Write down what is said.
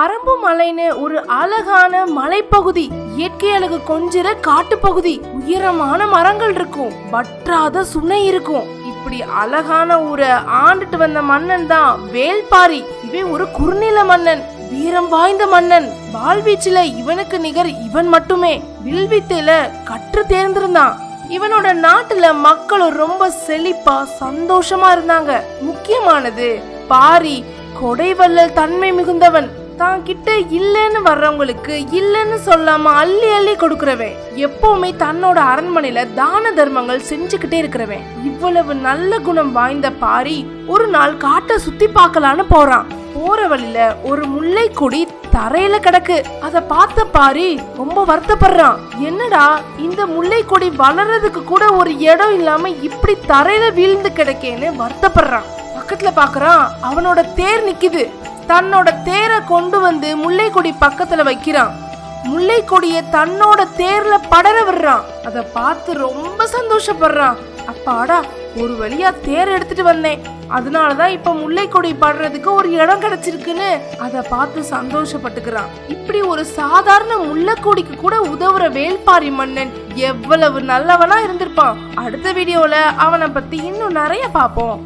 பரம்பு மலைன்னு ஒரு அழகான மலைப்பகுதி. இயற்கை அழகு கொஞ்சிற காட்டுப்பகுதி. உயரமான மரங்கள் இருக்கும். வற்றாத சுனை இருக்கும். இப்படி அழகான ஊரை ஆண்டுட்டு வந்த மன்னன் தான் வேல்பாரி. இவன் ஒரு குறுநில மன்னன் வீரம் வாய்ந்த மன்னன். வாழ்வீச்சுல இவனுக்கு நிகர் இவன் மட்டுமே. வில்வித்தையில கற்று தேர்ந்திருந்தான். இவனோட நாட்டுல மக்களும் ரொம்ப செழிப்பா சந்தோஷமா இருந்தாங்க. முக்கியமானது பாரி கொடைவள்ளல் தன்மை மிகுந்தவன். தான் கிட்ட இல்லைன்னு வர்றவங்களுக்கு இல்லைன்னு சொல்லாம அள்ளி அள்ளி கொடுக்குறவன். எப்பவுமே தன்னோட அரண்மனையில தான தர்மங்கள் செஞ்சுக்கிட்டே இருக்கிறவன். இவ்வளவு நல்ல குணம் வாய்ந்த பாரி ஒரு நாள் காட்டை சுத்தி பார்க்கலான்னு போறான். போற வழியில ஒரு முல்லை கொடி தரையில கிடக்கு. அத பார்த்த பாரி ரொம்ப வருத்தப்படுறான். என்னடா இந்த முல்லை கொடி வளர்றதுக்கு கூட ஒரு இடம் இல்லாம இப்படி தரையில வீழ்ந்து கிடக்கேன்னு வருத்தப்படுறான். பக்கத்துல பாக்குறான் அவனோட தேர் நிக்குது. தன்னோட தேரை கொண்டு வந்து முல்லை கொடி பக்கத்துல வைக்கிறான். முல்லை கொடிய தன்னோட தேர்ல படர விடுறான். அதை பார்த்து ரொம்ப சந்தோஷப்படுறான். அப்பாடா ஒரு வழியா தேர் எடுத்துட்டு வந்தேன். அதனாலதான் இப்ப முல்லை கொடி படுறதுக்கு ஒரு இடம் கிடைச்சிருக்குன்னு அதை பார்த்து சந்தோஷப்பட்டுக்கிறான். இப்படி ஒரு சாதாரண முல்லைக்கொடிக்கு கூட உதவுற வேல்பாரி மன்னன் எவ்வளவு நல்லவனா இருந்திருப்பான். அடுத்த வீடியோல அவனை பத்தி இன்னும் நிறைய பார்ப்போம்.